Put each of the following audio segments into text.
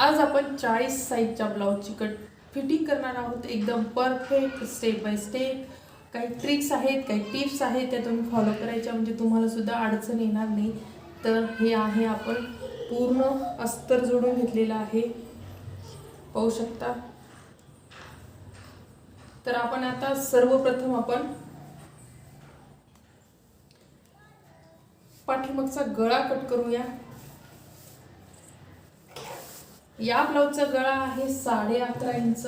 आज आपण चाळीस साईजच्या ब्लाऊजची कट फिटिंग करणार आहोत. एकदम परफेक्ट स्टेप बाय स्टेप काही ट्रिक्स आहेत काही टिप्स आहेत त्या तुम्ही फॉलो करायच्या. म्हणजे तुम्हाला सुद्धा अडचण येणार नाही. तर हे आहे आपण पूर्ण अस्तर जोडून घेतलेलं आहे. पाहू शकता. तर आपण आता सर्वप्रथम आपण पाठीमागचा गळा कट करूया. या ब्लाऊजचा गळा आहे साडे अकरा इंच.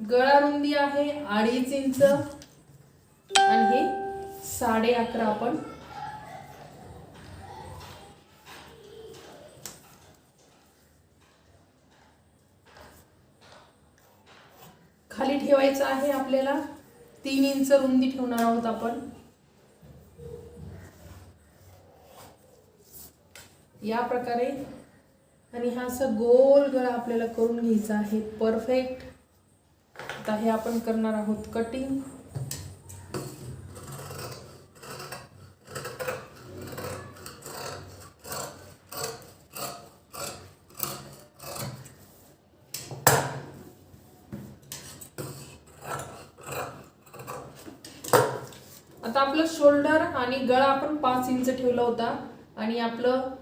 गळा रुंदी आहे अडीच इंच. आणि हे साडे अकरा आपण. खाली ठेवायचं आहे आपल्याला. तीन इंच रुंदी ठेवणार आहोत आपण. या प्रकारे. आणि हा असं गोल गळा आपल्याला करून घ्यायचा आहे. परफेक्ट आता हे आपण करणार आहोत कटिंग आता आपलं शोल्डर आणि गळा आपण पाच इंच ठेवला होता. आणि आपलं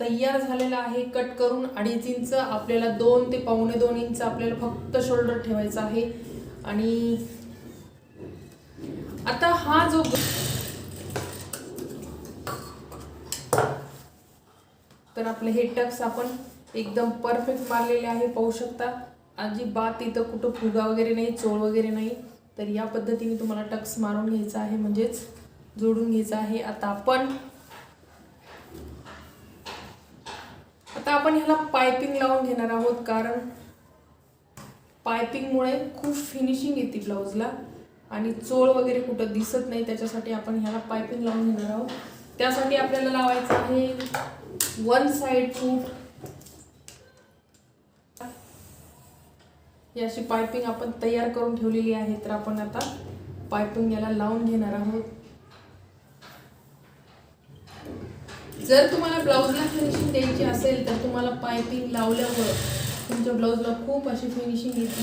तयार झालेला आहे कट करून अडीच इंच आपल्याला दोन ते पावणे दोन इंच आपल्याला फक्त शोल्डर ठेवायचा आहे. आणि आता हा जो तर आपले हे टक्स आपण एकदम परफेक्ट मारलेले आहे पाहू शकता. अजिबात इथं कुठं फुगा वगैरे नाही चोळ वगैरे नाही. तर या पद्धतीने तुम्हाला टक्स मारून घ्यायचा आहे म्हणजेच जोडून घ्यायचं आहे. आता आपण आता आपण ह्याला पायपिंग लावून घेणार आहोत कारण पायपिंगमुळे खूप फिनिशिंग येते ब्लाऊजला आणि चोळ वगैरे कुठं दिसत नाही त्याच्यासाठी आपण ह्याला पायपिंग लावून घेणार आहोत. त्यासाठी आपल्याला लावायचं आहे वन साईड फूट ही अशी पायपिंग आपण तयार करून ठेवलेली आहे तर आपण आता पायपिंग याला लावून घेणार आहोत. जर तुम्हाला ब्लाऊजला फिनिशिंग द्यायची असेल तर तुम्हाला पायपिंग लावल्यावर तुमच्या ब्लाऊजला खूप अशी फिनिशिंग येते.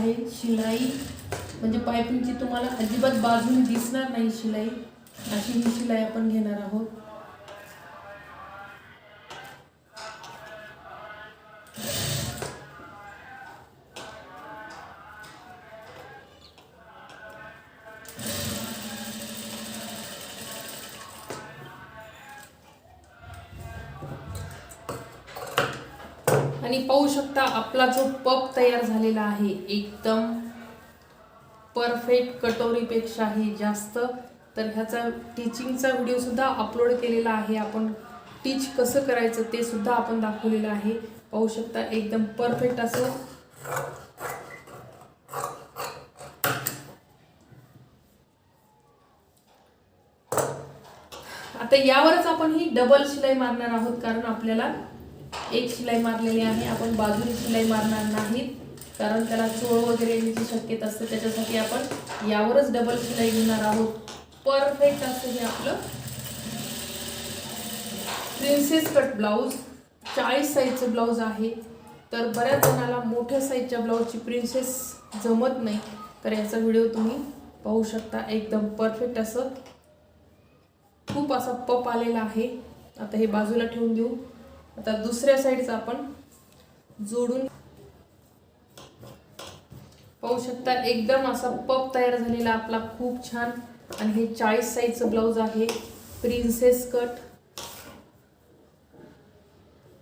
आहे शिलाई. म्हणजे पायपिंगची तुम्हाला अजिबात बाजूने दिसणार नाही शिलाई. अशी ही शिलाई आपण घेणार आहोत. तुम्ही पाहू शकता आपला जो पप तयार झालेला आहे एकदम परफेक्ट कटोरीपेक्षाही जास्त. तर ह्याचा टीचिंगचा व्हिडिओ सुद्धा अपलोड केलेला आहे. आपण टीच कसं करायचं ते सुद्धा आपण दाखवलेलं आहे. पाहू शकता एकदम परफेक्ट असं. आता यावरच आपण ही डबल शिलाई मारणार आहोत कारण आपल्याला एक शिलाई मारलेली आहे. आपण बाजूने शिलाई मारणार नाहीत. कारण त्याला चोळ वगैरे येण्याची शक्यता असते. त्याच्यासाठी आपण यावरच डबल शिलाई घेणार आहोत. परफेक्ट असतं हे आपलं. प्रिन्सेस कट ब्लाऊज चाळीस साईजचं ब्लाऊज आहे. तर बऱ्याच जणाला मोठ्या साईजच्या ब्लाऊजची प्रिन्सेस जमत नाही. तर याचा व्हिडिओ तुम्ही पाहू शकता. एकदम परफेक्ट असं. खूप असा पप आलेला आहे. आता हे बाजूला ठेवून देऊ. आता दुसऱ्या साईडचा आपण जोडून पाहू शकता एकदम असा पप तयार झालेला आपला खूप छान. आणि हे चाळीस साईजचं ब्लाऊज आहे प्रिन्सेस कट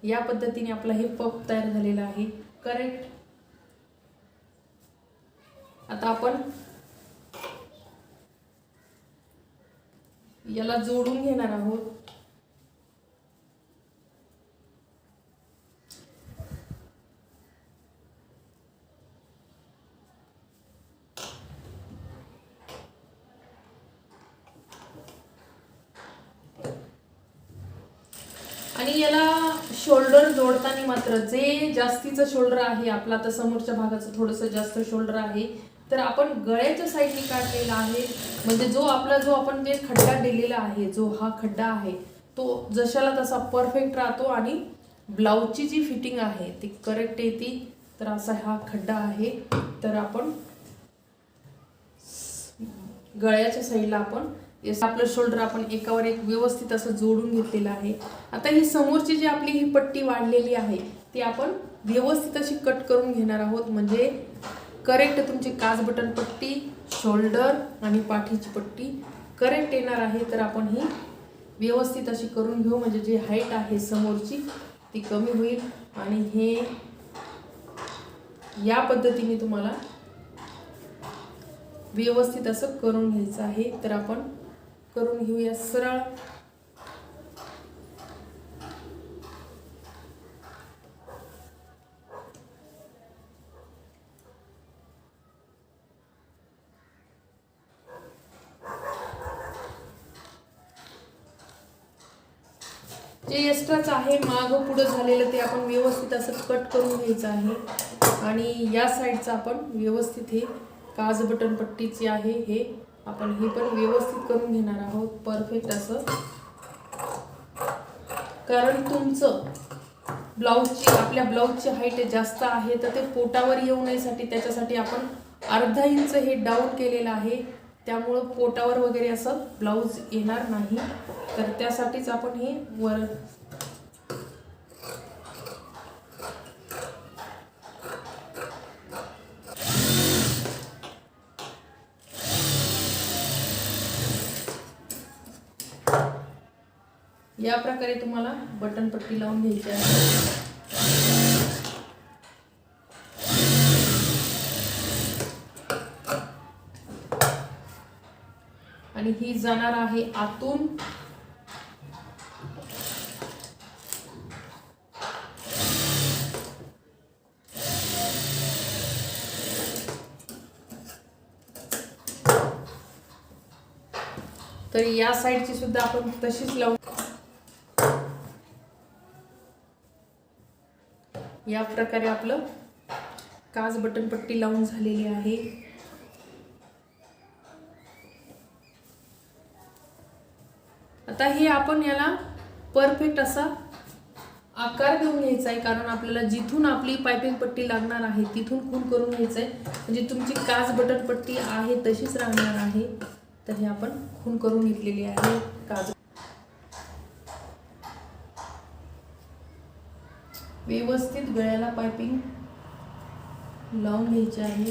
या पद्धतीने आपला हे पप तयार झालेला आहे. करेक्ट आता आपण याला जोडून घेणार आहोत आणि याला शोल्डर जोडताना मात्र जे जास्तीचं शोल्डर आहे आपला आता समोरच्या भागाचं थोडंसं जास्त शोल्डर आहे तर आपण गळ्याच्या साईडने काढलेला आहे? म्हणजे जो आपला जो आपण जे खड्डा दिलेला आहे जो हा खड्डा आहे तो जशाला तसा परफेक्ट राहतो आणि ब्लाऊजची जी फिटिंग आहे ती करेक्ट येते. तर असा हा खड्डा आहे. तर आपण गळ्याच्या साईडला आपण आपलं शोल्डर आपण एकावर एक व्यवस्थित असं जोडून घेतलेलं आहे. आता ही समोरची जी आपली ही पट्टी वाढलेली आहे ती आपण व्यवस्थित अशी कट करून घेणार आहोत. म्हणजे करेक्ट तुमची काच बटन पट्टी शोल्डर आणि पाठीची पट्टी करेक्ट येणार आहे. तर आपण ही व्यवस्थित अशी करून घेऊ. म्हणजे जी हाईट आहे समोरची ती कमी होईल. आणि हे या पद्धतीने तुम्हाला व्यवस्थित असं करून घ्यायचं आहे. तर आपण करून घेऊया सरळ. जे एक्स्ट्राच आहे मागं पुढं झालेलं ते आपण व्यवस्थित असं कट करून घ्यायचं आहे. आणि या साईडचं आपण व्यवस्थित हे काज बटन पट्टीची आहे हे आपण हे पण व्यवस्थित करून घेणार आहोत. परफेक्ट असं. कारण तुमचं ब्लाऊजची आपल्या ब्लाऊजची हाईट जास्त आहे तर ते पोटावर येऊ नयेसाठी त्याच्यासाठी आपण अर्धा इंच हे डाऊन केलेलं आहे. त्यामुळं पोटावर वगैरे असं ब्लाऊज येणार नाही. तर त्यासाठीच आपण हे वर या प्रकारे तुम्हाला बटन पट्टी लावून घ्यायची आहे. आणि ही जाणार आहे आतून. तर या साईडची सुद्धा आपण तशीच लावू. या प्रकारे आपलं काच बटन पट्टी लावून झालेली आहे. आता हे आपण याला परफेक्ट असा आकार देऊन घ्यायचा आहे कारण आपल्याला जिथून आपली पायपिंग पट्टी लागणार आहे तिथून खून करून घ्यायचं आहे म्हणजे तुमची काच बटन पट्टी आहे तशीच राहणार आहे. तर हे आपण खून करून घेतलेली आहे काजू व्यवस्थित गळ्याला पायपिंग लावून घ्यायची आहे.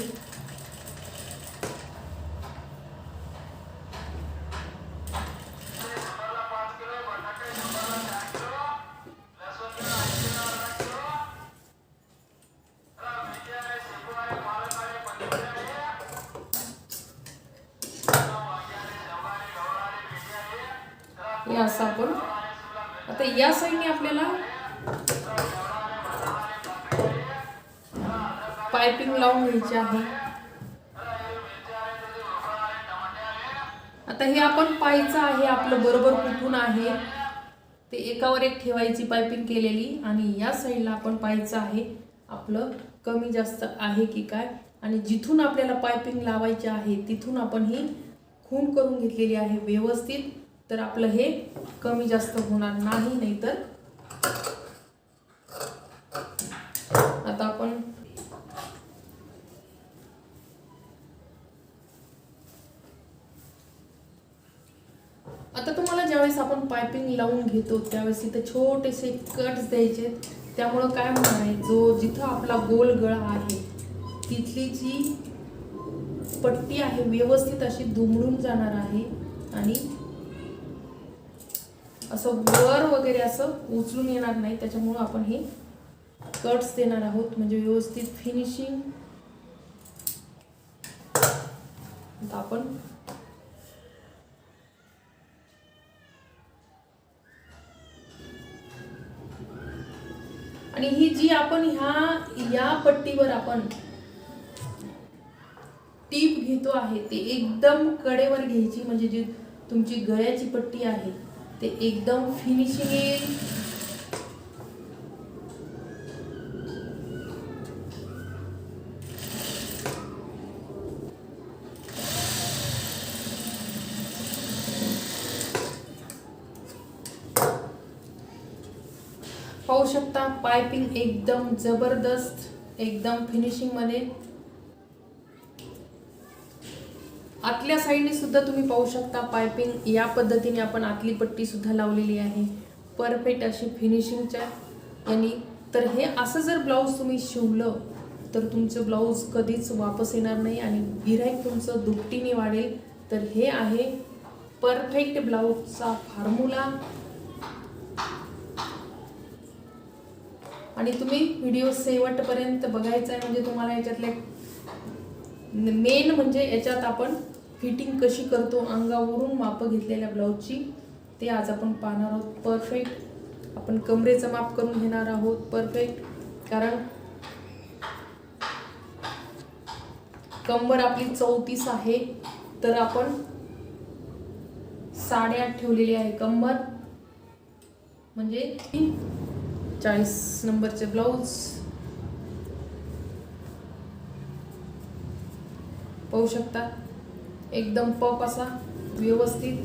लावून घ्यायची आहे. आता हे आपण पाहायचं आहे आपलं बरोबर कुठून आहे? ते एकावर एक ठेवायची पायपिंग केलेली आणि या साईडला आपण पाहायचं आहे आपलं कमी जास्त आहे की काय? आणि जिथून आपल्याला पायपिंग लावायची आहे तिथून आपण ही खून करून घेतलेली आहे व्यवस्थित. तर आपलं हे कमी जास्त होणार नाही नाहीतर आता आपण आता तुम्हाला ज्यावेळेस आपण पायपिंग लावून घेतो त्यावेळेस तिथे छोटेसे कट्स द्यायचे. त्यामुळं काय होणार आहे? जो जिथं आपला गोल गळा आहे तिथली जी पट्टी आहे व्यवस्थित अशी दुमडून जाणार आहे आणि असं वर वगैरे असं उचलून येणार नाही. त्याच्यामुळं आपण हे कट्स देणार आहोत. म्हणजे व्यवस्थित फिनिशिंग आपण आणि ही जी आपण ह्या या पट्टीवर आपण टीप घेतो आहे ते एकदम कडेवर घ्यायची म्हणजे जी तुमची गळ्याची पट्टी आहे ते एकदम फिनिशिंग येईल. पाहू शकता पायपिंग एकदम जबरदस्त एकदम फिनिशिंगमध्ये आतल्या साईडने सुद्धा तुम्ही पाहू शकता पायपिंग या पद्धतीने आपण आतली पट्टी सुद्धा लावलेली आहे. परफेक्ट अशी फिनिशिंगच्या यांनी तर हे असं जर ब्लाऊज तुम्ही शिवलं तर तुमचं ब्लाऊज कधीच वापस येणार नाही आणि गिराईक तुमचं दुपटीने वाढेल. तर हे आहे परफेक्ट ब्लाऊजचा फॉर्म्युला आणि तुम्ही व्हिडिओ शेवटपर्यंत बघायचा आहे म्हणजे तुम्हाला याच्यातले मेन म्हणजे याच्यात आपण फिटिंग कशी करतो अंगावरून मापं घेतलेल्या ब्लाऊजची ते आज आपण पाहणार आहोत. परफेक्ट आपण कमरेचं माप करून घेणार आहोत. परफेक्ट कारण कंबर आपली चौतीस आहे तर आपण साडेआठ ठेवलेली आहे कंबर. म्हणजे चाळीस नंबरचे ब्लाऊज पाहू शकता. एकदम पप असा व्यवस्थित.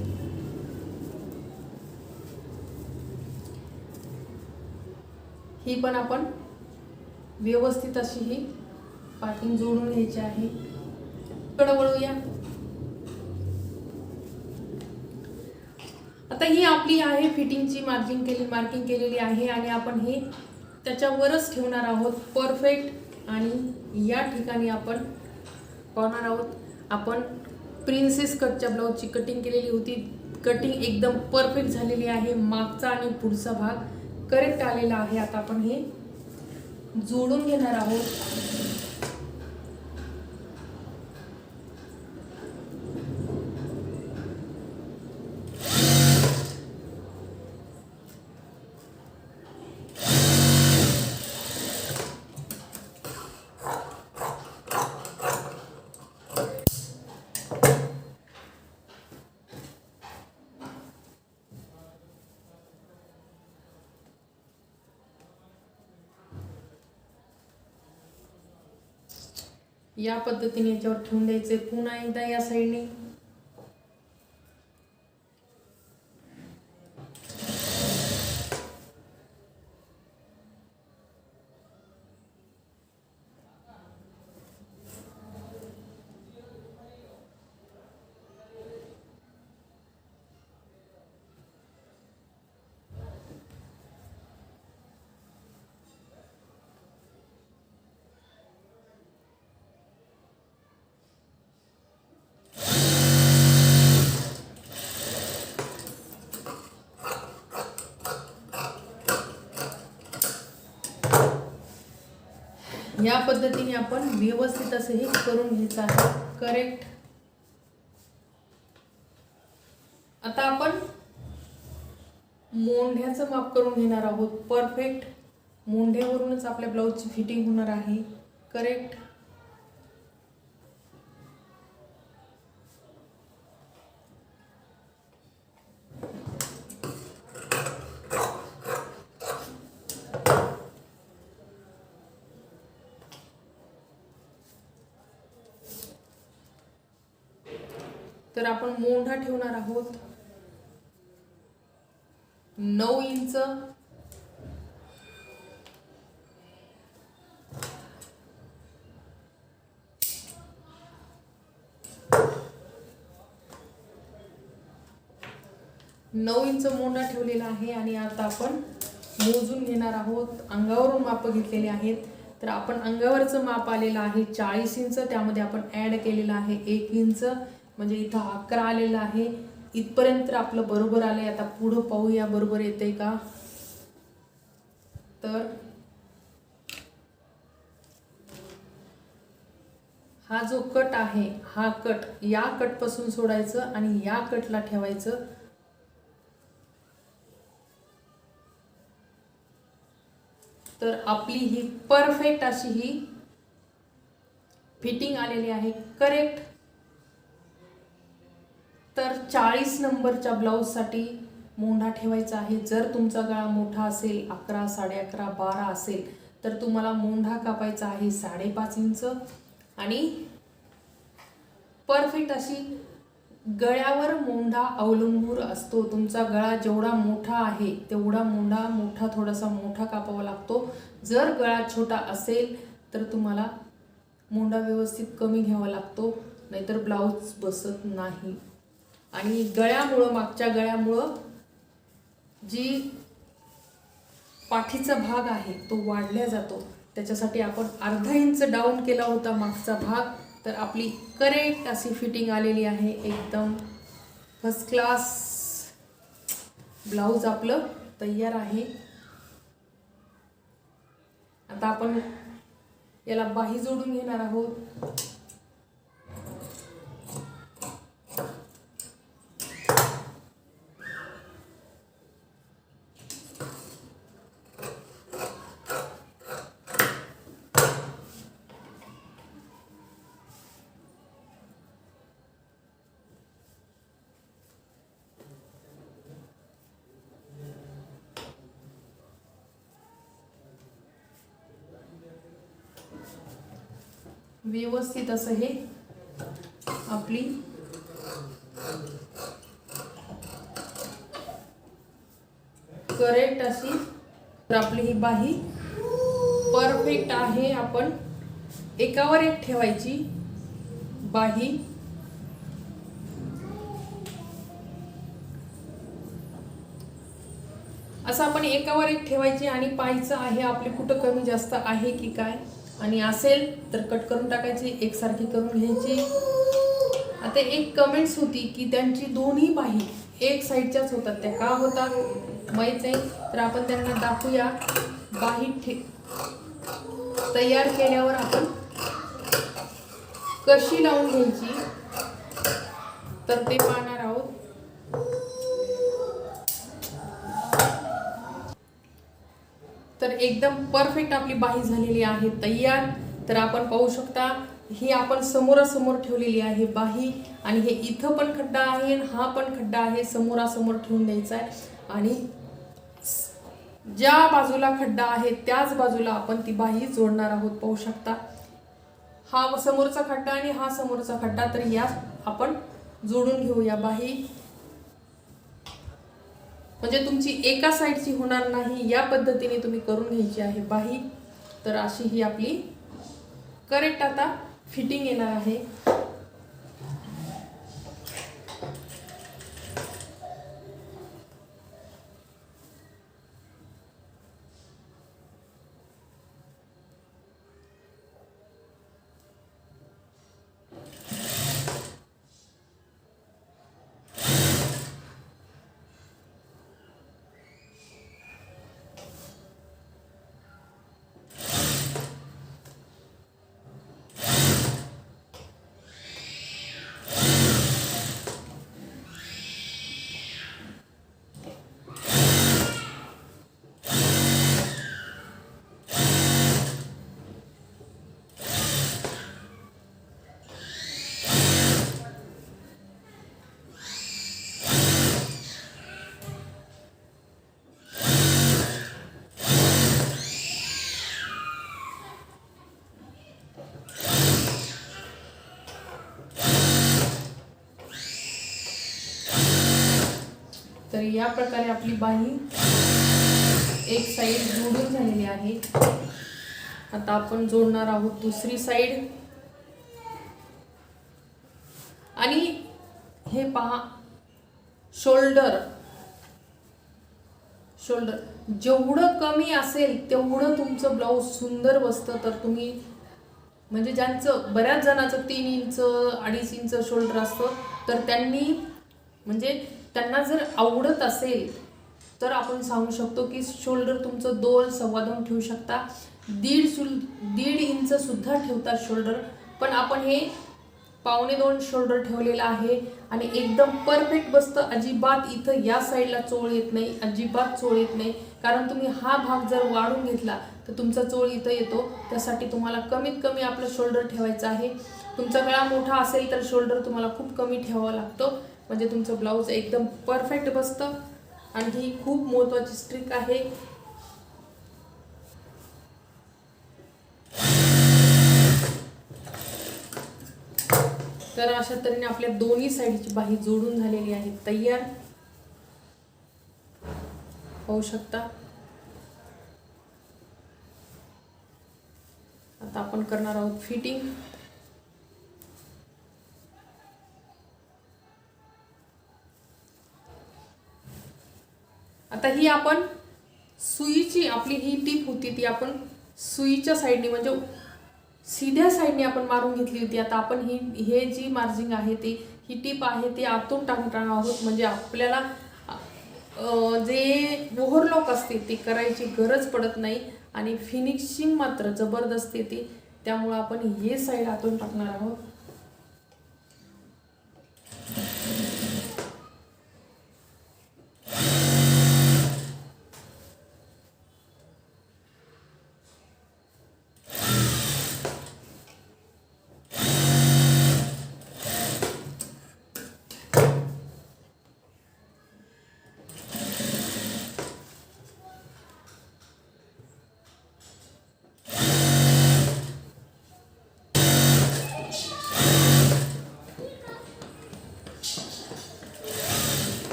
ही पण आपण व्यवस्थित अशी ही पाकिंग जोडून घ्यायची आहे. इकडं वळूया. आता ही आपली आहे फिटिंगची मार्जिंग केली मार्किंग केलेली आहे आणि आपण हे त्याच्यावरच ठेवणार आहोत. परफेक्ट आणि या ठिकाणी आपण पाहणार आहोत. आपण प्रिन्सेस कटच्या ब्लाऊजची कटिंग केलेली होती. कटिंग एकदम परफेक्ट झालेली आहे. मागचा आणि पुढचा भाग करेक्ट आलेला आहे. आता आपण हे जोडून घेणार आहोत. या पद्धतीने याच्यावर ठेवून द्यायचे. पुन्हा एकदा या साईडने या पद्धतीने आपण व्यवस्थित असं हे करून घ्यायचं आहे. करेक्ट आता आपण मोंढ्याचं माप करून घेणार आहोत. परफेक्ट मोंढ्यावरूनच आपल्या ब्लाऊजची फिटिंग होणार आहे. करेक्ट तर आपण मोंढा ठेवणार आहोत. नऊ इंच. नऊ इंच मोंढा ठेवलेला आहे आणि आता आपण मोजून घेणार आहोत. अंगावरून माप घेतलेले आहेत. तर आपण अंगावरचं माप आलेलं आहे चाळीस इंच. त्यामध्ये आपण ॲड केलेलं आहे एक इंच. म्हणजे इथं अकरा आलेलं आहे. इथपर्यंत आपलं बरोबर आलंय. आता पुढं पाहूया. बरोबर येतंय का? तर हा जो कट आहे हा कट या कटपासून सोडायचं आणि या कटला ठेवायचं. तर आपली ही परफेक्ट अशी ही फिटिंग आलेली आहे. करेक्ट तर चाळीस नंबरच्या ब्लाऊजसाठी मोंढा ठेवायचा आहे. जर तुमचा गळा मोठा असेल अकरा साडे अकरा बारा असेल तर तुम्हाला मोंढा कापायचा आहे साडेपाच इंच. आणि परफेक्ट अशी गळ्यावर मोंढा अवलंबून असतो. तुमचा गळा जेवढा मोठा आहे तेवढा मोंढा मोठा थोडासा मोठा कापावा लागतो. जर गळा छोटा असेल तर तुम्हाला मोंढा व्यवस्थित कमी घ्यावा लागतो. नाहीतर ब्लाऊज बसत नाही. आणि गळ्यामुळं मागच्या गळ्यामुळं जी पाठीचा भाग आहे तो वाढल्या जातो. त्याच्यासाठी आपण अर्धा इंच डाऊन केला होता मागचा भाग तर आपली करेक्ट अशी फिटिंग आलेली आहे. एकदम फर्स्ट क्लास ब्लाऊज आपलं तयार आहे. आता आपण याला बाही जोडून घेणार आहोत. व्यवस्थित असं हे आपली करेक्ट अशी तर आपली ही बाही परफेक्ट आहे. आपण एकावर एक ठेवायची बाही. असं आपण एकावर एक ठेवायची आणि पाहायचं आहे आपली कुठं कमी जास्त आहे की काय. आणि असेल तर कट करून टाकायची एकसारखी करून घ्यायची. आता एक कमेंट्स होती की त्यांची दोन्ही बाही एक साईडच्याच होतात. त्या का होतात? माहीत नाही. तर आपण त्यांना दाखवूया. बाही ठे तयार केल्यावर आपण कशी लावून घ्यायची? तर ते पाना एकदम परफेक्ट आपली बाही झालेली आहे तयार. तर आपण पाहू शकता ही आपण समोरासमोर ठेवलेली आहे बाही आणि हे इथं पण खड्डा आहे हा पण खड्डा आहे समोरासमोर ठेवून द्यायचा आहे. आणि ज्या बाजूला खड्डा आहे त्याच बाजूला आपण ती बाही जोडणार आहोत पाहू शकता. हा समोरचा खड्डा आणि हा समोरचा खड्डा तर या आपण जोडून घेऊया बाही म्हणजे तुमची एका साईडची होणार नाही या पद्धतीने तुम्ही करून घ्यायची आहे बाही. तर अशी ही आपली करेक्ट आता फिटिंग येणार आहे. तर या प्रकारे आपली बाही एक साईड जोडून झालेली आहे. आता आपण जोडणार आहोत दुसरी साईड आणि हे पहा शोल्डर शोल्डर जेवढं कमी असेल तेवढं तुमचं ब्लाऊज सुंदर बसतं. तर तुम्ही म्हणजे ज्यांचं बऱ्याच जणांचं तीन इंच अडीच इंच शोल्डर असतं तर त्यांनी म्हणजे त्यांना जर आवडत असेल तर आपण सांगू शकतो की शोल्डर तुमचं दोन सव्वा दोन ठेवू शकता. दीड सुल दीड इंचसुद्धा ठेवतात शोल्डर पण आपण हे पावणे दोन शोल्डर ठेवलेलं आहे आणि एकदम परफेक्ट बसतं. अजिबात इथं या साईडला चोळ येत नाही अजिबात चोळ येत नाही. कारण तुम्ही हा भाग जर वाढून घेतला तर तुमचा चोळ इथं येतो. त्यासाठी तुम्हाला कमीत कमी आपलं शोल्डर ठेवायचं आहे. तुमचा गळा मोठा असेल तर शोल्डर तुम्हाला खूप कमी ठेवावा लागतो. म्हणजे तुमचं ब्लाऊज एकदम परफेक्ट बसतं. आणि ही खूप महत्त्वाची स्ट्रिक आहे. तर अशा तऱ्हेने आपल्या दोन्ही साईडची बाही जोडून झालेली आहे. तयार. होऊ शकता. आता आपण करणार आहोत फिटिंग. आता ही आपण सुईची आपली ही टीप होती ती आपण सुईच्या साईडने म्हणजे सीध्या साईडने आपण मारून घेतली होती. आता आपण ही हे जी मार्जिंग आहे ती ही टीप आहे ती आतून टाकणार आहोत. म्हणजे आपल्याला जे ओव्हरलॉक असते ती करायची गरज पडत नाही आणि फिनिशिंग मात्र जबरदस्त येते. त्यामुळं आपण हे साईड आतून टाकणार आहोत.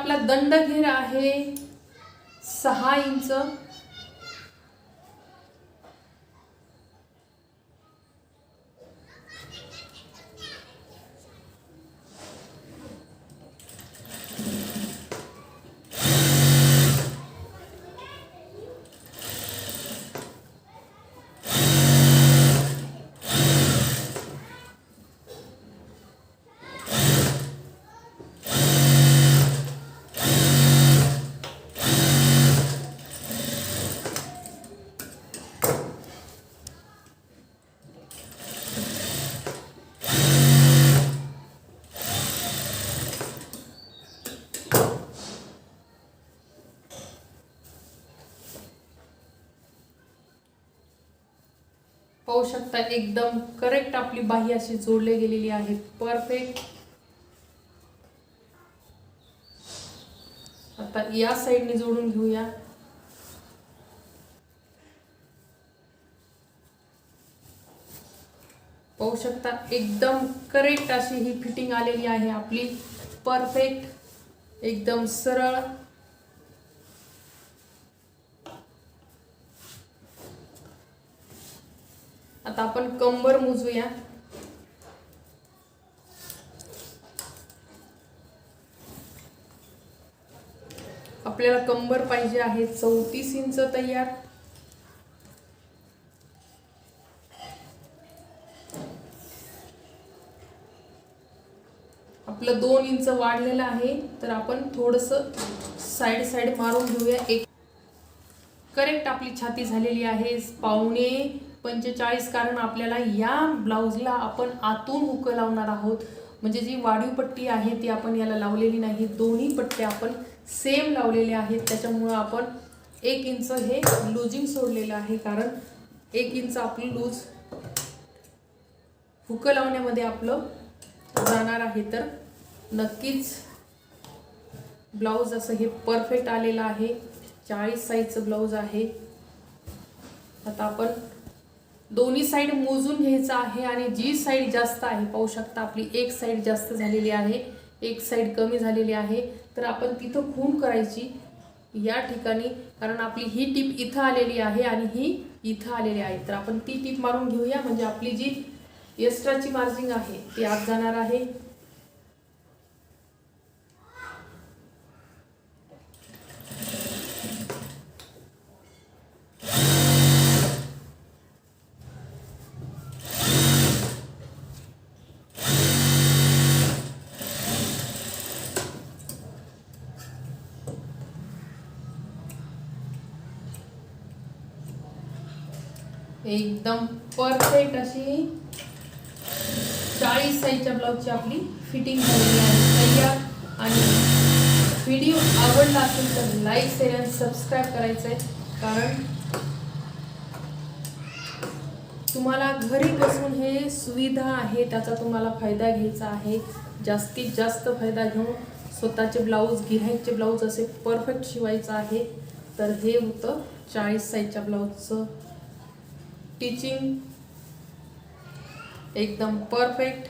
आपला दंड घेर आहे सहा इंच. शकता. एकदम करेक्ट आपली बाही अशी जोडली गेलेली आहे परफेक्ट आता या साईडने जोडून घेऊया. पाहू शकता एकदम करेक्ट अशी ही फिटिंग आलेली आहे आपली. परफेक्ट एकदम सरळ. आता आपण कंबर मोजूया. आपल्याला कंबर पाहिजे आहे चौतीस इंच तयार. आपलं दोन इंच वाढलेलं आहे तर आपण थोडस साईड साईड मारून घेऊया. एक करेक्ट आपली छाती झालेली आहे. पावणे पंचेचाळीस कारण आपल्याला या ब्लाऊजला आपण आतून हुक लावणार आहोत. म्हणजे जी वाढीव पट्टी आहे ती आपण याला लावलेली नाही दोन्ही पट्ट्या आपण सेम लावलेल्या आहेत. त्याच्यामुळं आपण एक इंच हे लूजिंग सोडलेलं आहे. कारण एक इंच आपलं लूज हुक लावण्यामध्ये आपलं जाणार आहे. तर नक्कीच ब्लाऊज असं हे परफेक्ट आलेलं आहे. चाळीस साईजचं ब्लाऊज आहे. आता आपण दोन्ही साईड मोजून घ्यायचं आहे आणि जी साईड जास्त आहे पाहू शकता आपली एक साईड जास्त झालेली आहे एक साईड कमी झालेली आहे. तर आपण तिथं खून करायची या ठिकाणी कारण आपली ही टीप इथं आलेली आहे आणि ही इथं आलेली आहे. तर आपण ती टीप मारून घेऊया. म्हणजे आपली जी एक्स्ट्राची मार्जिंग आहे ती आत जाणार आहे. एकदम परफेक्ट अशी चाळीस साईजच्या ब्लाऊजची आपली फिटिंग झालेली आहे. तयार आणि व्हिडिओ आवडला असेल तर लाईक शेअर आणि सबस्क्राईब करायचं आहे कारण तुम्हाला घरी बसून हे सुविधा आहे त्याचा तुम्हाला फायदा घ्यायचा आहे. जास्तीत जास्त फायदा घेऊन स्वतःचे ब्लाऊज गिराईकचे ब्लाऊज असे परफेक्ट शिवायचं आहे. तर हे होतं चाळीस साईजच्या ब्लाऊजचं टीचिंग एकदम परफेक्ट